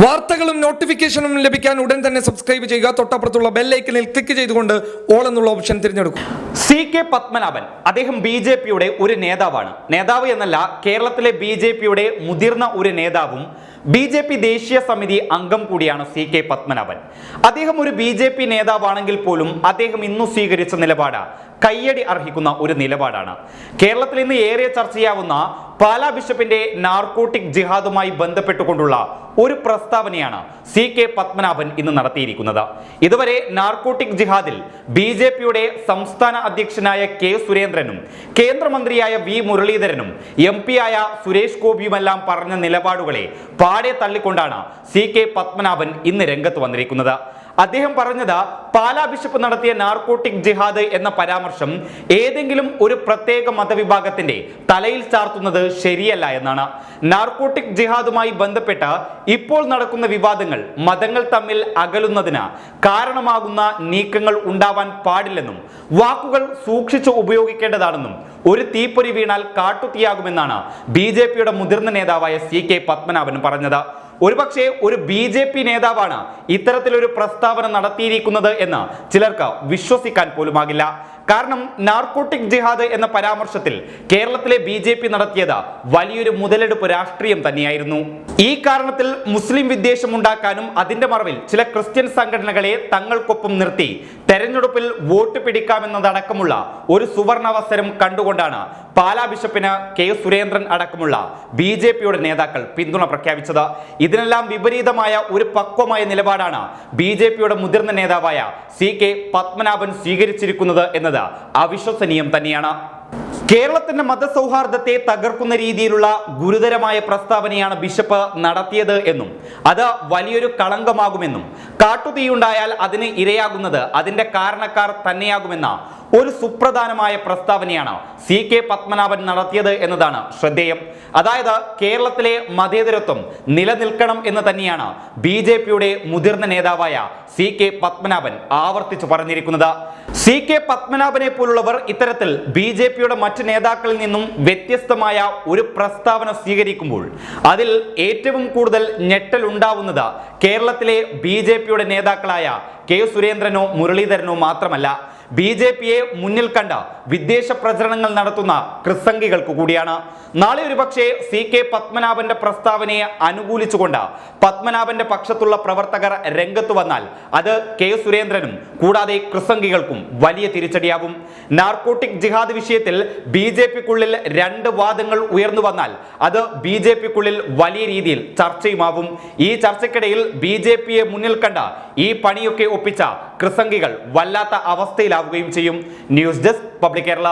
വാർത്തകളും നോട്ടിഫിക്കേഷനും ലഭിക്കാൻ ഉടൻ തന്നെ സബ്സ്ക്രൈബ് ചെയ്യുക. തൊട്ടപ്പുറത്തുള്ള ബെല്ലൈക്കനിൽ ക്ലിക്ക് ചെയ്തുകൊണ്ട് ഓൾ എന്നുള്ള ഓപ്ഷൻ തിരഞ്ഞെടുക്കും. സി കെ പത്മനാഭൻ അദ്ദേഹം ബി ജെ പിയുടെ ഒരു നേതാവാണ്. നേതാവ് എന്നല്ല കേരളത്തിലെ ബി ജെ പിയുടെ മുതിർന്ന ഒരു നേതാവും ബി ജെ പി ദേശീയ സമിതി അംഗം കൂടിയാണ് സി കെ പത്മനാഭൻ. അദ്ദേഹം ഒരു ബി ജെ പി നേതാവാണെങ്കിൽ പോലും അദ്ദേഹം ഇന്നു സ്വീകരിച്ച നിലപാട്. കയ്യടി അർഹിക്കുന്ന ഒരു നിലപാടാണ്. കേരളത്തിൽ ഇന്ന് ഏറെ ചർച്ചയാവുന്ന പാലാ ബിഷപ്പിന്റെ നാർക്കോട്ടിക് ജിഹാദുമായി ബന്ധപ്പെട്ടുകൊണ്ടുള്ള ഒരു പ്രസ്താവനയാണ് സി കെ പത്മനാഭൻ ഇന്ന് നടത്തിയിരിക്കുന്നത്. ഇതുവരെ നാർക്കോട്ടിക് ജിഹാദിൽ ബി ജെ പിയുടെ സംസ്ഥാന അധ്യക്ഷനായ കെ സുരേന്ദ്രനും കേന്ദ്രമന്ത്രിയായ വി മുരളീധരനും എം പി ആയ സുരേഷ് ഗോപിയുമെല്ലാം പറഞ്ഞ നിലപാടുകളെ പാടെ തള്ളിക്കൊണ്ടാണ് സി കെ പത്മനാഭൻ ഇന്ന് രംഗത്ത് വന്നിരിക്കുന്നത്. അദ്ദേഹം പറഞ്ഞത് പാലാ ബിഷപ്പ് നടത്തിയ നാർക്കോട്ടിക് ജിഹാദ് എന്ന പരാമർശം ഏതെങ്കിലും ഒരു പ്രത്യേക മതവിഭാഗത്തിന്റെ തലയിൽ ചാർത്തുന്നത് ശരിയല്ല എന്നാണ്. നാർക്കോട്ടിക് ജിഹാദുമായി ബന്ധപ്പെട്ട് ഇപ്പോൾ നടക്കുന്ന വിവാദങ്ങൾ മതങ്ങൾ തമ്മിൽ അകലുന്നതിന് കാരണമാകുന്ന നീക്കങ്ങൾ ഉണ്ടാവാൻ പാടില്ലെന്നും വാക്കുകൾ സൂക്ഷിച്ചു ഉപയോഗിക്കേണ്ടതാണെന്നും ഒരു തീപ്പൊരി വീണാൽ കാട്ടുതീയാകുമെന്നാണ് ബി ജെ പിയുടെ മുതിർന്ന നേതാവായ സി കെ പത്മനാഭൻ പറഞ്ഞത്. ഒരുപക്ഷെ ഒരു ബി ജെ പി നേതാവാണ് ഇത്തരത്തിലൊരു പ്രസ്താവന നടത്തിയിരിക്കുന്നത് എന്ന് ചിലർക്ക് വിശ്വസിക്കാൻ പോലുമാകില്ല. കാരണം നാർക്കോട്ടിക് ജിഹാദ് എന്ന പരാമർശത്തിൽ കേരളത്തിലെ ബി ജെ പി നടത്തിയത് വലിയൊരു മുതലെടുപ്പ് രാഷ്ട്രീയം തന്നെയായിരുന്നു. ഈ കാരണത്തിൽ മുസ്ലിം വിദ്വേഷം ഉണ്ടാക്കാനും അതിന്റെ മറവിൽ ചില ക്രിസ്ത്യൻ സംഘടനകളെ തങ്ങൾക്കൊപ്പം നിർത്തി തെരഞ്ഞെടുപ്പിൽ വോട്ട് പിടിക്കാമെന്നതടക്കമുള്ള ഒരു സുവർണാവസരം കണ്ടുകൊണ്ടാണ് പാലാ ബിഷപ്പിന് കെ സുരേന്ദ്രൻ അടക്കമുള്ള ബി ജെ പിയുടെ നേതാക്കൾ പിന്തുണ പ്രഖ്യാപിച്ചത്. ഇതിനെല്ലാം വിപരീതമായ ഒരു പക്വമായ നിലപാടാണ് ബി ജെ പിയുടെ മുതിർന്ന നേതാവായ സി കെ പത്മനാഭൻ സ്വീകരിച്ചിരിക്കുന്നത് എന്നത് അവിശ്വസനീയം തന്നെയാണ്. കേരളത്തിന്റെ മതസൗഹാർദ്ദത്തെ തകർക്കുന്ന രീതിയിലുള്ള ഗുരുതരമായ പ്രസ്താവനയാണ് ബിഷപ്പ് നടത്തിയത് എന്നും അത് വലിയൊരു കളങ്കമാകുമെന്നും കാട്ടുതീയുണ്ടായാൽ അതിന് ഇരയാകുന്നത് അതിന്റെ കാരണക്കാർ തന്നെയാകുമെന്ന ഒരു സുപ്രധാനമായ പ്രസ്താവനയാണ് സി കെ പത്മനാഭൻ നടത്തിയത് എന്നതാണ് ശ്രദ്ധേയം. അതായത് കേരളത്തിലെ മതേതരത്വം നിലനിൽക്കണം എന്ന് തന്നെയാണ് ബി ജെ പിയുടെ മുതിർന്ന നേതാവായ സി കെ പത്മനാഭൻ ആവർത്തിച്ചു പറഞ്ഞിരിക്കുന്നത്. സി കെ പത്മനാഭനെ പോലുള്ളവർ ഇത്തരത്തിൽ ബി ജെ പിയുടെ മറ്റ് നേതാക്കളിൽ നിന്നും വ്യത്യസ്തമായ ഒരു പ്രസ്താവന സ്വീകരിക്കുമ്പോൾ അതിൽ ഏറ്റവും കൂടുതൽ ഞെട്ടൽ ഉണ്ടാവുന്നത് കേരളത്തിലെ ബി ജെ പിയുടെ നേതാക്കളായ കെ സുരേന്ദ്രനോ മുരളീധരനോ മാത്രമല്ല. ബി ജെ പിയെ മുന്നിൽ കണ്ട വിദേശ പ്രചരണങ്ങൾ നടത്തുന്ന ക്രിസംഗികൾക്ക് കൂടിയാണ്. നാളെ ഒരുപക്ഷെ സി കെ പത്മനാഭന്റെ പ്രസ്താവനയെ അനുകൂലിച്ചുകൊണ്ട് പത്മനാഭന്റെ പക്ഷത്തുള്ള പ്രവർത്തകർ രംഗത്ത് വന്നാൽ അത് കെ സുരേന്ദ്രനും കൂടാതെ ക്രിസംഗികൾക്കും വലിയ തിരിച്ചടിയാവും. നാർക്കോട്ടിക് ജിഹാദ് വിഷയത്തിൽ ബി ജെ പിക്കുള്ളിൽ രണ്ട് വാദങ്ങൾ ഉയർന്നു വന്നാൽ അത് ബി ജെ പിക്കുള്ളിൽ വലിയ രീതിയിൽ ചർച്ചയുമാവും. ഈ ചർച്ചയ്ക്കിടയിൽ ബി ജെ പിയെ മുന്നിൽ കണ്ട ഈ പണിയൊക്കെ ഒപ്പിച്ച ക്രിസംഗികൾ വല്ലാത്ത അവസ്ഥയിലാവുകയും ചെയ്യും. News desk public Kerala.